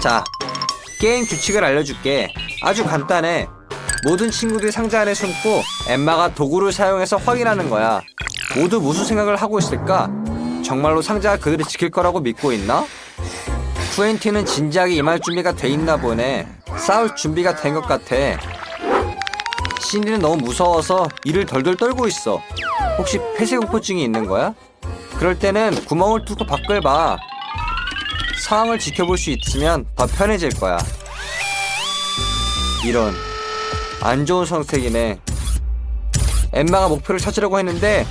자, 게임 규칙을 알려줄게. 아주 간단해. 모든 친구들이 상자 안에 숨고 엠마가 도구를 사용해서 확인하는 거야. 모두 무슨 생각을 하고 있을까? 정말로 상자가 그들을 지킬 거라고 믿고 있나? 쿠엔틴은 진지하게 임할 준비가 돼 있나 보네. 싸울 준비가 된 것 같아. 신디는 너무 무서워서 이를 덜덜 떨고 있어. 혹시 폐쇄공포증이 있는 거야? 그럴 때는 구멍을 뚫고 밖을 봐. 상황을 지켜볼 수 있으면 더 편해질 거야. 이런 안 좋은 선택이네. 엠마가 목표를 찾으려고 했는데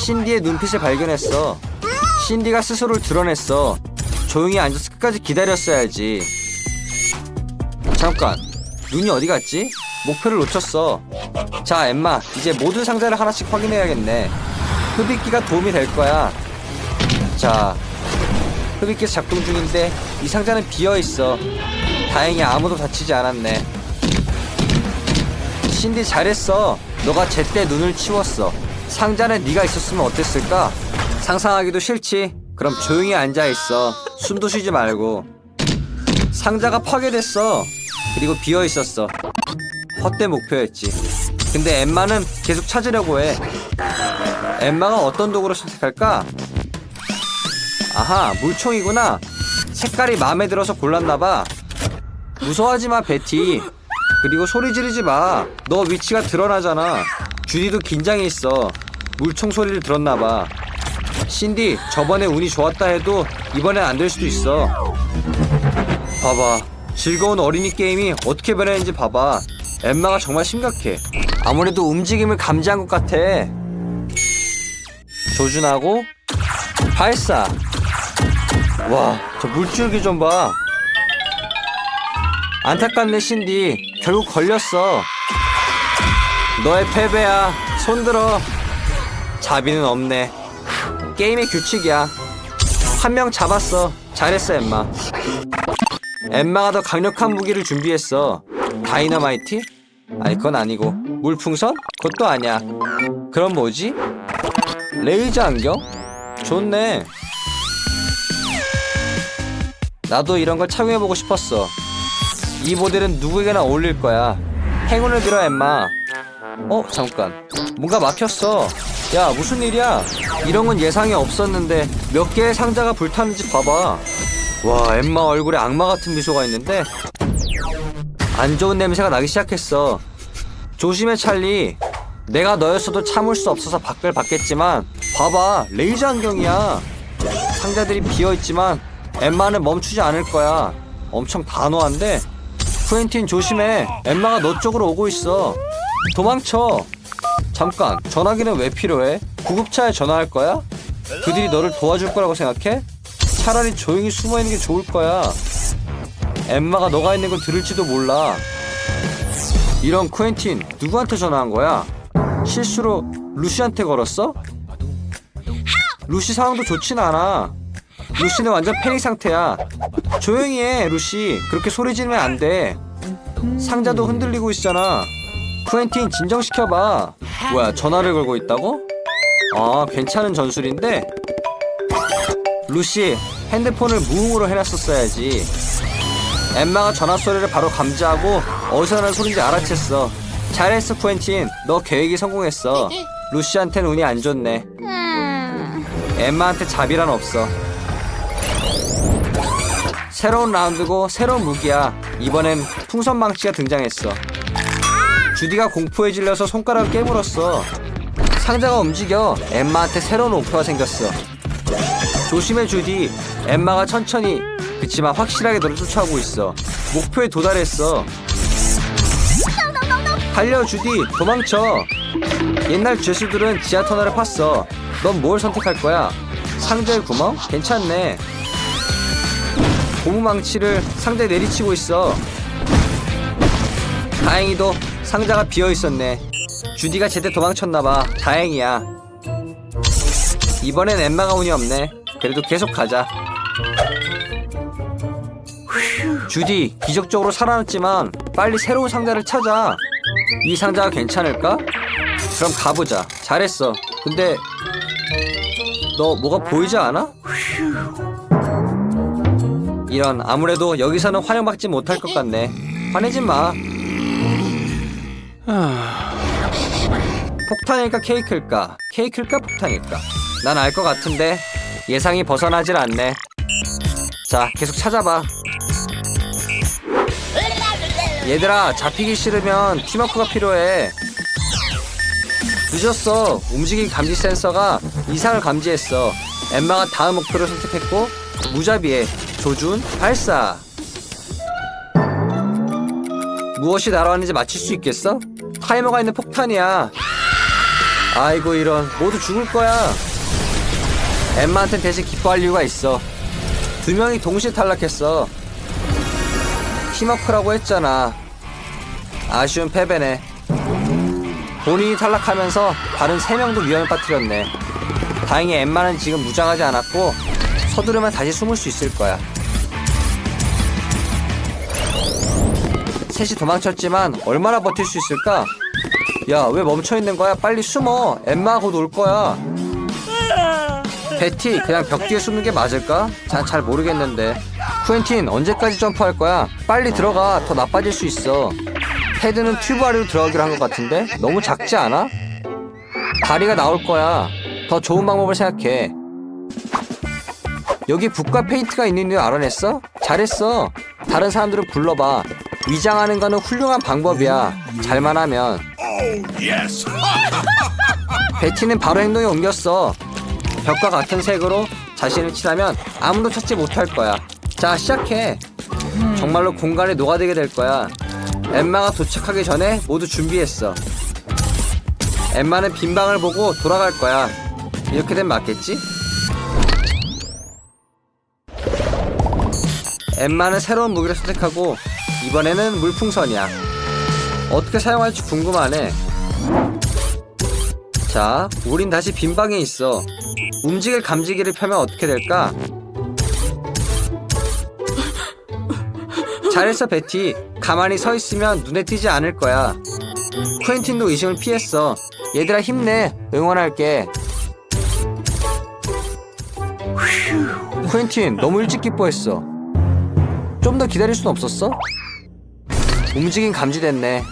신디의 눈빛을 발견했어. 신디가 스스로를 드러냈어. 조용히 앉아서 끝까지 기다렸어야지. 잠깐, 눈이 어디 갔지? 목표를 놓쳤어. 자, 엠마, 이제 모든 상자를 하나씩 확인해야겠네. 흡입기가 도움이 될 거야. 자, 흡입기 작동 중인데 이 상자는 비어 있어. 다행히 아무도 다치지 않았네. 신디 잘했어. 너가 제때 눈을 치웠어. 상자에 네가 있었으면 어땠을까? 상상하기도 싫지. 그럼 조용히 앉아 있어. 숨도 쉬지 말고. 상자가 파괴됐어. 그리고 비어 있었어. 헛된 목표였지. 근데 엠마는 계속 찾으려고 해. 엠마가 어떤 도구를 선택할까? 아하, 물총이구나. 색깔이 마음에 들어서 골랐나봐. 무서워하지 마, 베티. 그리고 소리 지르지 마. 너 위치가 드러나잖아. 주디도 긴장해 있어. 물총 소리를 들었나봐. 신디, 저번에 운이 좋았다 해도 이번엔 안 될 수도 있어. 봐봐. 즐거운 어린이 게임이 어떻게 변했는지 봐봐. 엠마가 정말 심각해. 아무래도 움직임을 감지한 것 같아. 조준하고 발사. 와, 저 물줄기 좀 봐. 안타깝네 신디. 결국 걸렸어. 너의 패배야. 손들어. 자비는 없네. 게임의 규칙이야. 한 명 잡았어. 잘했어, 엠마. 엠마가 더 강력한 무기를 준비했어. 다이너마이트? 아니, 그건 아니고. 물풍선? 그것도 아니야. 그럼 뭐지? 레이저 안경? 좋네. 나도 이런 걸 착용해보고 싶었어. 이 모델은 누구에게나 어울릴 거야. 행운을 빌어, 엠마. 어, 잠깐. 뭔가 막혔어. 야, 무슨 일이야? 이런 건 예상이 없었는데 몇 개의 상자가 불타는지 봐봐. 와, 엠마 얼굴에 악마 같은 미소가 있는데 안 좋은 냄새가 나기 시작했어. 조심해, 찰리. 내가 너였어도 참을 수 없어서 밖을 봤겠지만 봐봐, 레이저 안경이야. 상자들이 비어 있지만 엠마는 멈추지 않을 거야. 엄청 단호한데. 쿠엔틴 조심해. 엠마가 너 쪽으로 오고 있어. 도망쳐. 잠깐, 전화기는 왜 필요해? 구급차에 전화할 거야? 그들이 너를 도와줄 거라고 생각해? 차라리 조용히 숨어 있는 게 좋을 거야. 엠마가 너가 있는 걸 들을지도 몰라. 이런 쿠엔틴, 누구한테 전화한 거야? 실수로 루시한테 걸었어? 루시 상황도 좋진 않아. 루시는 완전 패닉 상태야. 조용히 해, 루시. 그렇게 소리 지르면 안 돼. 상자도 흔들리고 있잖아. 쿠엔틴 진정시켜봐. 뭐야, 전화를 걸고 있다고? 아, 괜찮은 전술인데? 루시, 핸드폰을 무음으로 해놨었어야지. 엠마가 전화 소리를 바로 감지하고 어디서 나는 소리인지 알아챘어. 잘했어, 쿠엔틴. 너 계획이 성공했어. 루시한테는 운이 안 좋네. 엠마한테 자비란 없어. 새로운 라운드고 새로운 무기야. 이번엔 풍선 망치가 등장했어. 주디가 공포에 질려서 손가락을 깨물었어. 상자가 움직여 엠마한테 새로운 목표가 생겼어. 조심해 주디. 엠마가 천천히 그치만 확실하게 너를 쫓아오고 있어. 목표에 도달했어. 달려 주디 도망쳐. 옛날 죄수들은 지하 터널을 팠어. 넌 뭘 선택할 거야? 상자의 구멍? 괜찮네. 고무망치를 상자에 내리치고 있어. 다행히도 상자가 비어 있었네. 주디가 제때 도망쳤나봐. 다행이야. 이번엔 엠마가 운이 없네. 그래도 계속 가자. 주디, 기적적으로 살아났지만 빨리 새로운 상자를 찾아. 이 상자가 괜찮을까? 그럼 가보자. 잘했어. 근데 너 뭐가 보이지 않아? 이런 아무래도 여기서는 환영받지 못할 것 같네. 화내지 마. 폭탄일까 케이크일까? 케이크일까 폭탄일까? 난 알 것 같은데 예상이 벗어나질 않네. 자, 계속 찾아봐. 얘들아, 잡히기 싫으면 팀워크가 필요해. 늦었어. 움직임 감지 센서가 이상을 감지했어. 엠마가 다음 목표를 선택했고 무자비에 조준 발사. 무엇이 날아왔는지 맞힐 수 있겠어? 타이머가 있는 폭탄이야. 아이고 이런 모두 죽을 거야. 엠마한테 대신 기뻐할 이유가 있어. 두 명이 동시에 탈락했어. 팀워크라고 했잖아. 아쉬운 패배네. 본인이 탈락하면서 다른 세 명도 위험에 빠뜨렸네. 다행히 엠마는 지금 무장하지 않았고 서두르면 다시 숨을 수 있을 거야. 셋이 도망쳤지만 얼마나 버틸 수 있을까? 야, 왜 멈춰 있는 거야? 빨리 숨어. 엠마 곧올 거야. 베티, 그냥 벽 뒤에 숨는 게 맞을까? 난잘 모르겠는데. 쿠엔틴, 언제까지 점프할 거야? 빨리 들어가. 더 나빠질 수 있어. 헤드는 튜브 아래로 들어가기로 한 것 같은데? 너무 작지 않아? 다리가 나올 거야. 더 좋은 방법을 생각해. 여기 붓과 페인트가 있는 이유 알아냈어? 잘했어. 다른 사람들을 불러봐. 위장하는 거는 훌륭한 방법이야. 잘만 하면. 베티는 바로 행동에 옮겼어. 벽과 같은 색으로 자신을 칠하면 아무도 찾지 못할 거야. 자, 시작해. 정말로 공간에 녹아들게 될 거야. 엠마가 도착하기 전에 모두 준비했어. 엠마는 빈 방을 보고 돌아갈 거야. 이렇게 되면 맞겠지? 엠마는 새로운 무기를 선택하고 이번에는 물풍선이야. 어떻게 사용할지 궁금하네. 자, 우린 다시 빈 방에 있어. 움직일 감지기를 펴면 어떻게 될까? 잘했어, 베티. 가만히 서 있으면 눈에 띄지 않을 거야. 쿠엔틴도 의심을 피했어. 얘들아 힘내. 응원할게. 휴, 쿠엔틴 너무 일찍 기뻐했어. 좀 더 기다릴 순 없었어? 움직임 감지됐네.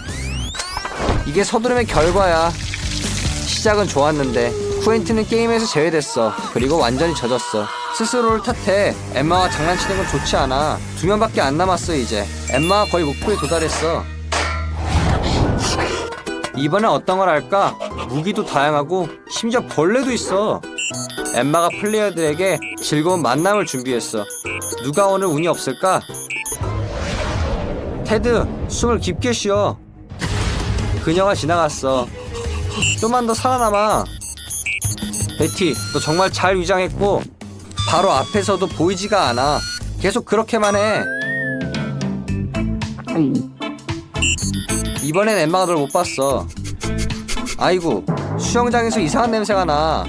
이게 서두름의 결과야. 시작은 좋았는데 쿠엔틴은 게임에서 제외됐어. 그리고 완전히 젖었어. 스스로를 탓해. 엠마와 장난치는 건 좋지 않아. 두 명밖에 안 남았어 이제. 엠마가 거의 목표에 도달했어. 이번엔 어떤 걸 할까? 무기도 다양하고 심지어 벌레도 있어. 엠마가 플레이어들에게 즐거운 만남을 준비했어. 누가 오늘 운이 없을까? 테드, 숨을 깊게 쉬어. 그녀가 지나갔어. 좀만 더 살아남아. 베티, 너 정말 잘 위장했고 바로 앞에서도 보이지가 않아. 계속 그렇게만 해. 이번엔 엠마가 널 못 봤어. 아이고, 수영장에서 이상한 냄새가 나.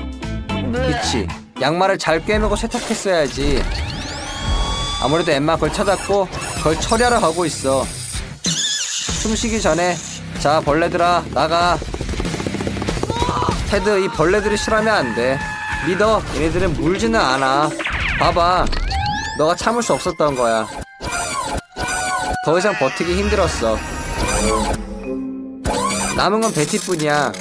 그치. 양말을 잘 꿰매고 세탁했어야지. 아무래도 엠마 그걸 찾았고 그걸 처리하러 가고 있어. 숨 쉬기 전에 자 벌레들아 나가. 테드 이 벌레들이 싫어하면 안 돼. 믿어 얘네들은 물지는 않아. 봐봐. 너가 참을 수 없었던 거야. 더 이상 버티기 힘들었어. 남은 건 베티뿐이야.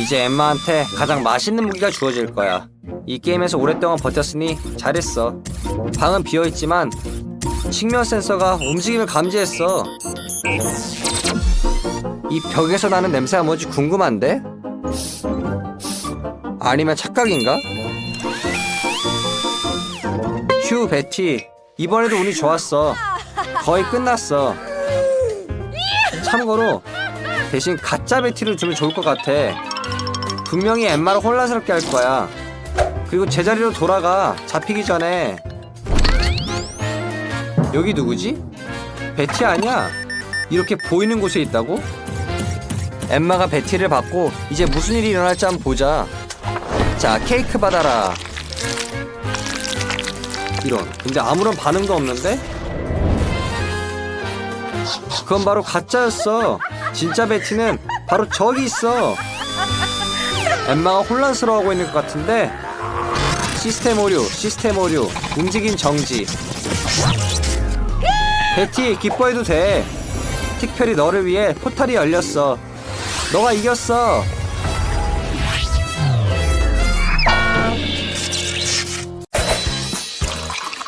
이제 엠마한테 가장 맛있는 무기가 주어질 거야. 이 게임에서 오랫동안 버텼으니 잘했어. 방은 비어있지만 측면 센서가 움직임을 감지했어. 이 벽에서 나는 냄새가 뭔지 궁금한데? 아니면 착각인가? 휴, 베티. 이번에도 운이 좋았어. 거의 끝났어. 참고로 대신 가짜 베티를 주면 좋을 것 같아. 분명히 엠마를 혼란스럽게 할 거야. 그리고 제자리로 돌아가. 잡히기 전에. 여기 누구지? 베티 아니야? 이렇게 보이는 곳에 있다고? 엠마가 베티를 받고 이제 무슨 일이 일어날지 한번 보자. 자, 케이크 받아라. 이런. 근데 아무런 반응도 없는데? 그건 바로 가짜였어. 진짜 베티는 바로 저기 있어. 엠마가 혼란스러워하고 있는 것 같은데 시스템 오류, 시스템 오류, 움직임 정지. 베티, 기뻐해도 돼. 특별히 너를 위해 포탈이 열렸어. 너가 이겼어.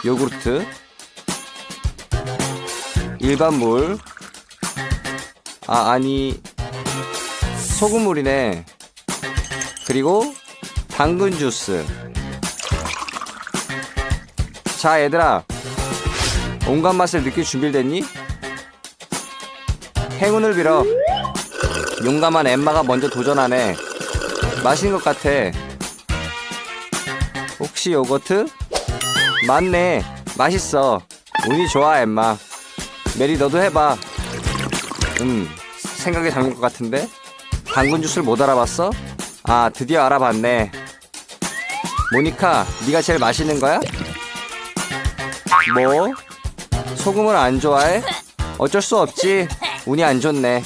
요구르트. 일반 물. 아, 아니. 소금물이네. 그리고 당근 주스. 자, 얘들아. 온갖 맛을 느낄 준비됐니? 행운을 빌어. 용감한 엠마가 먼저 도전하네. 맛있는 것 같아. 혹시 요거트? 맞네. 맛있어. 운이 좋아, 엠마. 메리 너도 해봐. 음, 생각에 잠긴 것 같은데? 당근 주스를 못 알아봤어? 아, 드디어 알아봤네. 모니카, 네가 제일 맛있는 거야? 뭐? 소금을 안 좋아해? 어쩔 수 없지. 운이 안 좋네.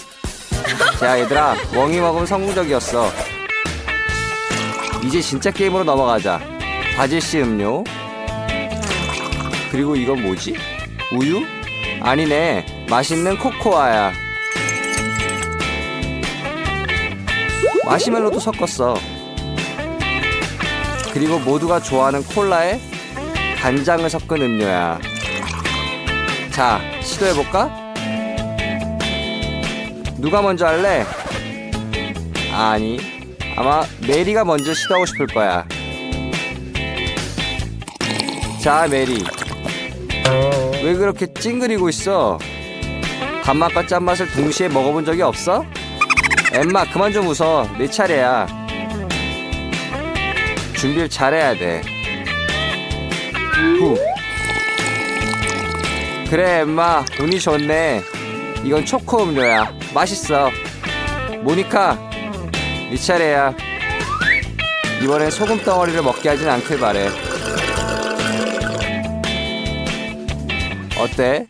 자, 얘들아, 웡이 먹으면 성공적이었어. 이제 진짜 게임으로 넘어가자. 바질씨 음료. 그리고 이건 뭐지? 우유? 아니네. 맛있는 코코아야. 마시멜로도 섞었어. 그리고 모두가 좋아하는 콜라에 간장을 섞은 음료야. 자, 시도해볼까? 누가 먼저 할래? 아니, 아마 메리가 먼저 시도하고 싶을 거야. 자, 메리. 왜 그렇게 찡그리고 있어? 단맛과 짠맛을 동시에 먹어본 적이 없어? 엠마, 그만 좀 웃어. 내 차례야. 준비를 잘해야 돼. 후. 그래, 엠마. 운이 좋네. 이건 초코 음료야. 맛있어. 모니카, 네 차례야. 이번엔 소금 덩어리를 먹게 하진 않길 바래. 어때?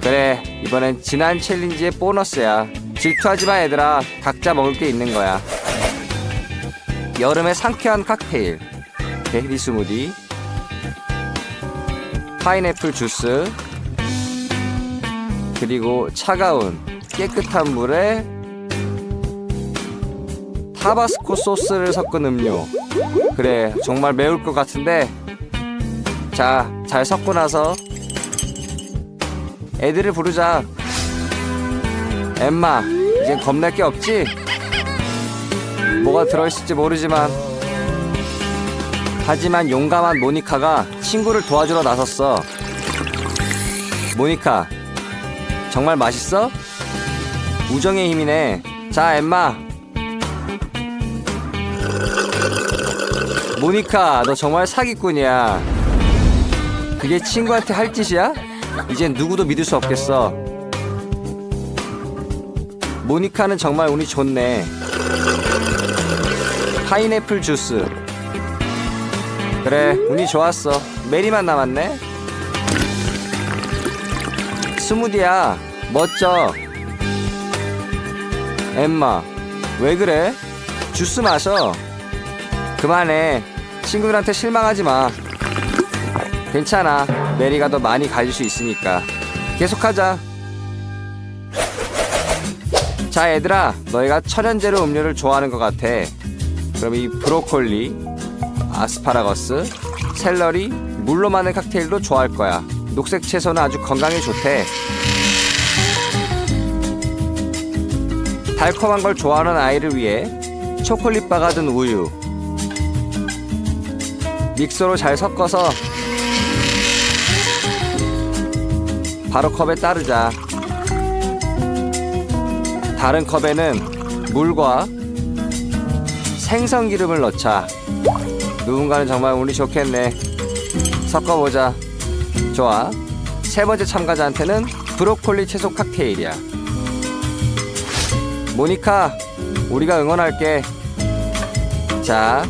그래, 이번엔 지난 챌린지의 보너스야. 질투하지 마, 얘들아. 각자 먹을 게 있는 거야. 여름의 상쾌한 칵테일. 베리 스무디. 파인애플 주스. 그리고 차가운 깨끗한 물에 타바스코 소스를 섞은 음료. 그래, 정말 매울 것 같은데. 자, 잘 섞고 나서 애들을 부르자. 엠마, 이젠 겁낼 게 없지? 뭐가 들어있을지 모르지만. 하지만 용감한 모니카가 친구를 도와주러 나섰어. 모니카, 정말 맛있어? 우정의 힘이네. 자, 엠마. 모니카, 너 정말 사기꾼이야. 그게 친구한테 할 짓이야? 이젠 누구도 믿을 수 없겠어. 모니카는 정말 운이 좋네. 파인애플 주스. 그래, 운이 좋았어. 메리만 남았네. 스무디야, 멋져. 엠마, 왜 그래? 주스 마셔. 그만해. 친구들한테 실망하지 마. 괜찮아. 메리가 더 많이 가질 수 있으니까. 계속하자. 자, 얘들아. 너희가 천연재료 음료를 좋아하는 것 같아. 그럼 이 브로콜리, 아스파라거스, 샐러리, 물로 만든 칵테일도 좋아할 거야. 녹색 채소는 아주 건강에 좋대. 달콤한 걸 좋아하는 아이를 위해 초콜릿 바가 든 우유. 믹서로 잘 섞어서 바로 컵에 따르자. 다른 컵에는 물과 생선 기름을 넣자. 누군가는 정말 운이 좋겠네. 섞어보자. 좋아. 세 번째 참가자한테는 브로콜리 채소 칵테일이야. 모니카, 우리가 응원할게. 자.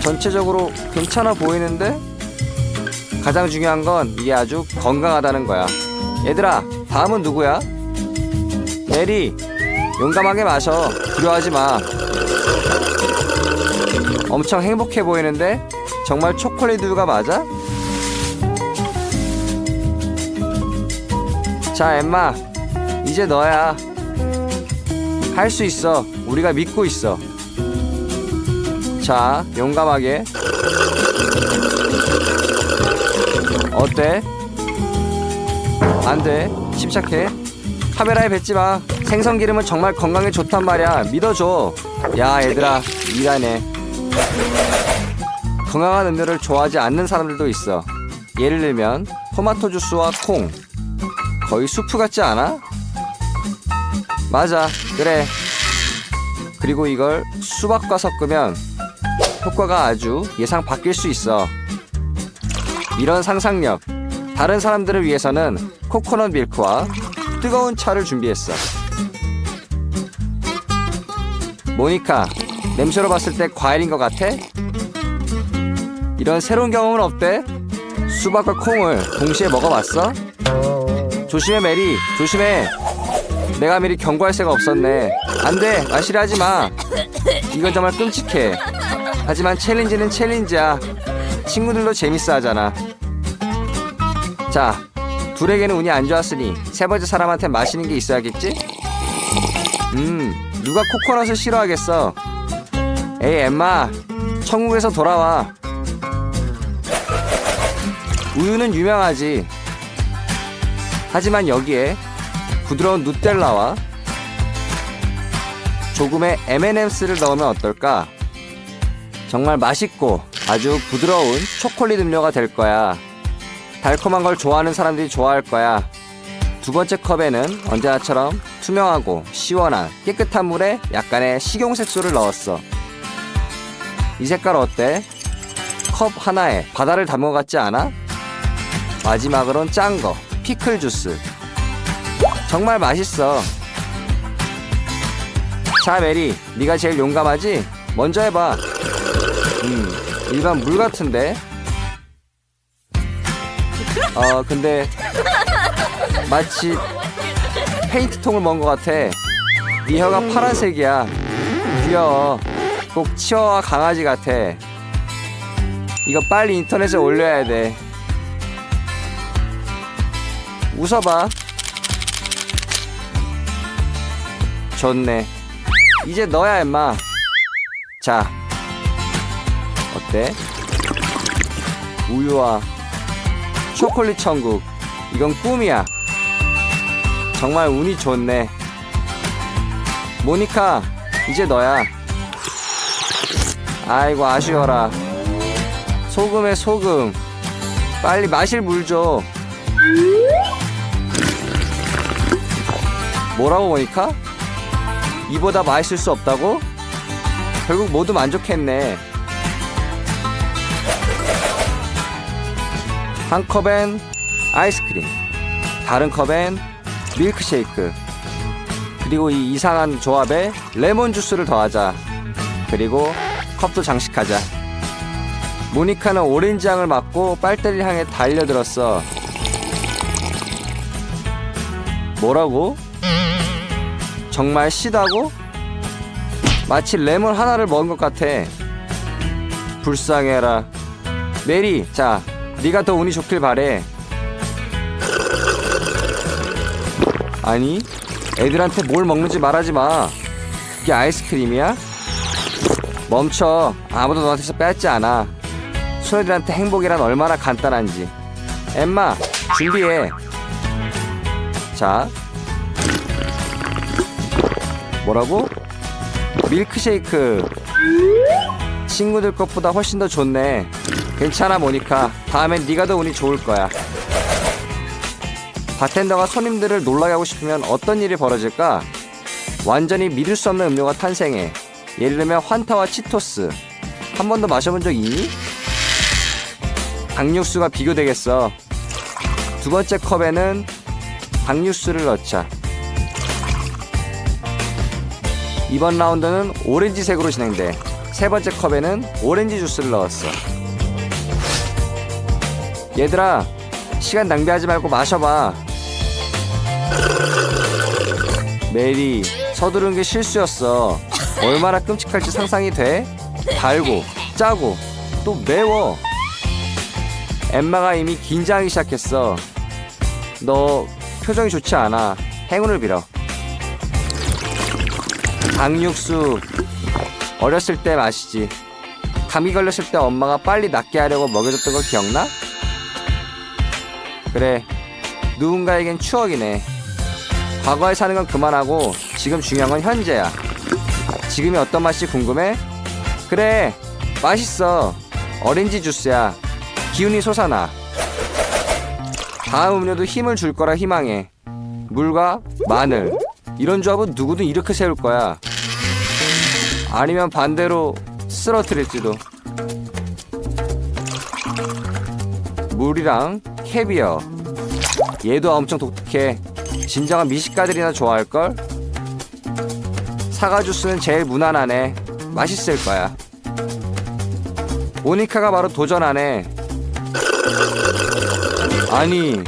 전체적으로 괜찮아 보이는데? 가장 중요한 건 이게 아주 건강하다는 거야. 얘들아, 다음은 누구야? 메리, 용감하게 마셔. 두려워하지 마. 엄청 행복해 보이는데? 정말 초콜릿 우유가 맞아? 자 엠마. 이제 너야. 할 수 있어. 우리가 믿고 있어. 자 용감하게. 어때? 안 돼? 침착해 카메라에 뱉지 마. 생선 기름은 정말 건강에 좋단 말이야. 믿어줘. 야 얘들아 미안해 건강한 음료를 좋아하지 않는 사람들도 있어. 예를 들면 토마토 주스와 콩. 거의 수프 같지 않아? 맞아. 그래. 그리고 이걸 수박과 섞으면 효과가 아주 예상 바뀔 수 있어. 이런 상상력. 다른 사람들을 위해서는 코코넛 밀크와 뜨거운 차를 준비했어. 모니카 냄새로 봤을 때 과일인 것 같아? 이런 새로운 경험은 어때? 수박과 콩을 동시에 먹어봤어? 조심해 메리. 조심해. 내가 미리 경고할 새가 없었네. 안 돼. 마시려 하지 마. 이건 정말 끔찍해. 하지만 챌린지는 챌린지야. 친구들도 재밌어 하잖아. 자 둘에게는 운이 안 좋았으니 세 번째 사람한테 마시는 게 있어야겠지? 음 누가 코코넛을 싫어하겠어 에이 엠마 천국에서 돌아와 우유는 유명하지 하지만 여기에 부드러운 누텔라와 조금의 M&Ms를 넣으면 어떨까? 정말 맛있고 아주 부드러운 초콜릿 음료가 될 거야. 달콤한 걸 좋아하는 사람들이 좋아할 거야. 두 번째 컵에는 언제나처럼 투명하고 시원한 깨끗한 물에 약간의 식용 색소를 넣었어. 이 색깔 어때? 컵 하나에 바다를 것 같지 않아? 마지막으론 짠 거, 피클 주스. 정말 맛있어. 자, 메리, 네가 제일 용감하지? 먼저 해봐. 음, 일반 물 같은데. 어, 근데 마치 페인트통을 먹은 것 같아. 네 혀가 파란색이야. 귀여워. 꼭 치와와 강아지 같아. 이거 빨리 인터넷에 올려야 돼. 웃어봐. 좋네. 이제 너야, 임마. 자. 어때? 우유와 초콜릿 천국. 이건 꿈이야. 정말 운이 좋네. 모니카, 이제 너야. 아이고, 아쉬워라. 소금에 소금. 빨리 마실 물 줘. 뭐라고 보니까? 이보다 맛있을 수 없다고? 결국 모두 만족했네. 한 컵엔 아이스크림, 다른 컵엔 밀크쉐이크, 그리고 이 이상한 조합에 레몬 주스를 더하자. 그리고 컵도 장식하자. 모니카는 오렌지향을 맡고 빨대를 향해 달려들었어. 뭐라고? 정말 시다고? 마치 레몬 하나를 먹은 것 같아. 불쌍해라. 메리, 자, 네가 더 운이 좋길 바래. 아니, 애들한테 뭘 먹는지 말하지 마. 이게 아이스크림이야? 멈춰. 아무도 너한테서 뺏지 않아. 소녀들한테 행복이란 얼마나 간단한지. 엠마, 준비해. 자. 뭐라고? 밀크쉐이크. 친구들 것보다 훨씬 더 좋네. 괜찮아 모니카. 다음엔 네가 더 운이 좋을 거야. 바텐더가 손님들을 놀라게 하고 싶으면 어떤 일이 벌어질까? 완전히 믿을 수 없는 음료가 탄생해. 예를 들면 환타와 치토스. 한 번도 마셔본 적 있니? 당육수가 비교되겠어. 두 번째 컵에는 당육수를 넣자. 이번 라운드는 오렌지색으로 진행돼. 세 번째 컵에는 오렌지 주스를 넣었어. 얘들아, 시간 낭비하지 말고 마셔봐. 메리, 서두른 게 실수였어. 얼마나 끔찍할지 상상이 돼? 달고, 짜고 또 매워. 엠마가 이미 긴장하기 시작했어. 너 표정이 좋지 않아. 행운을 빌어. 닭육수 어렸을 때 마시지. 감기 걸렸을 때 엄마가 빨리 낫게 하려고 먹여줬던 거 기억나? 그래. 누군가에겐 추억이네. 과거에 사는 건 그만하고 지금 중요한 건 현재야. 지금이 어떤 맛이 궁금해? 그래. 맛있어. 어린지 주스야. 기운이 솟아나. 다음 음료도 힘을 줄 거라 희망해. 물과 마늘. 이런 조합은 누구든 이렇게 세울 거야. 아니면 반대로 쓰러뜨릴지도. 물이랑 캐비어. 얘도 엄청 독특해. 진정한 미식가들이나 좋아할걸? 사과 주스는 제일 무난하네. 맛있을 거야. 모니카가 바로 도전하네. 아니,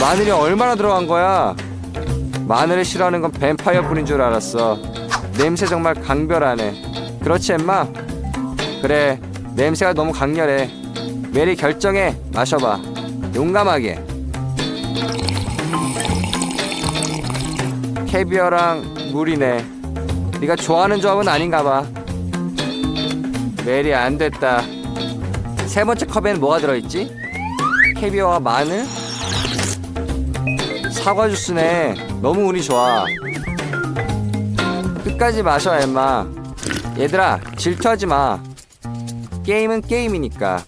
마늘이 얼마나 들어간 거야? 마늘을 싫어하는 건 뱀파이어 뿐인 줄 알았어. 냄새 정말 강렬하네. 그렇지, 엠마? 그래, 냄새가 너무 강렬해. 메리 결정해. 마셔봐. 용감하게. 캐비어랑 물이네. 네가 좋아하는 조합은 아닌가 봐. 메리 안 됐다. 세 번째 컵에는 뭐가 들어있지? 캐비어와 마늘? 사과 주스네. 너무 운이 좋아. 끝까지 마셔, 엠마. 얘들아, 질투하지 마. 게임은 게임이니까.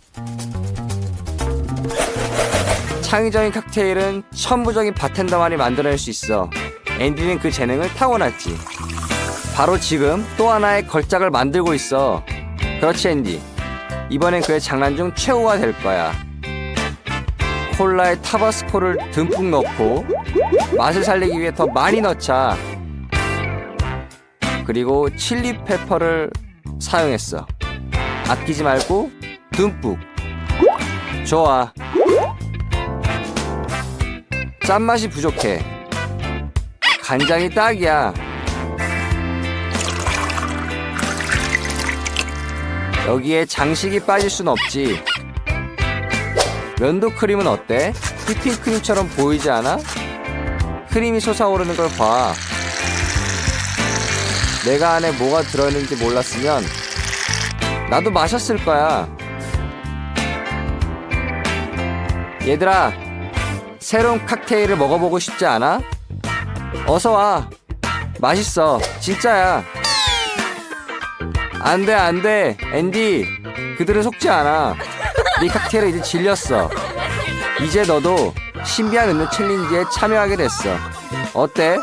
창의적인 칵테일은 천부적인 바텐더만이 만들어낼 수 있어. 앤디는 그 재능을 타고났지. 바로 지금 또 하나의 걸작을 만들고 있어. 그렇지, 앤디. 이번엔 그의 장난 중 최후가 될 거야. 콜라에 타바스코를 듬뿍 넣고 맛을 살리기 위해 더 많이 넣자. 그리고 칠리 페퍼를 사용했어. 아끼지 말고 듬뿍. 좋아. 짠맛이 부족해. 간장이 딱이야. 여기에 장식이 빠질 순 없지. 면도 크림은 어때? 휘핑 크림처럼 보이지 않아? 크림이 솟아오르는 걸 봐. 내가 안에 뭐가 들어있는지 몰랐으면 나도 마셨을 거야. 얘들아, 새로운 칵테일을 먹어보고 싶지 않아? 어서 와. 맛있어. 진짜야. 안 돼, 안 돼. 앤디, 그들은 속지 않아. 네 칵테일에 이제 질렸어. 이제 너도 신비한 음료 챌린지에 참여하게 됐어. 어때?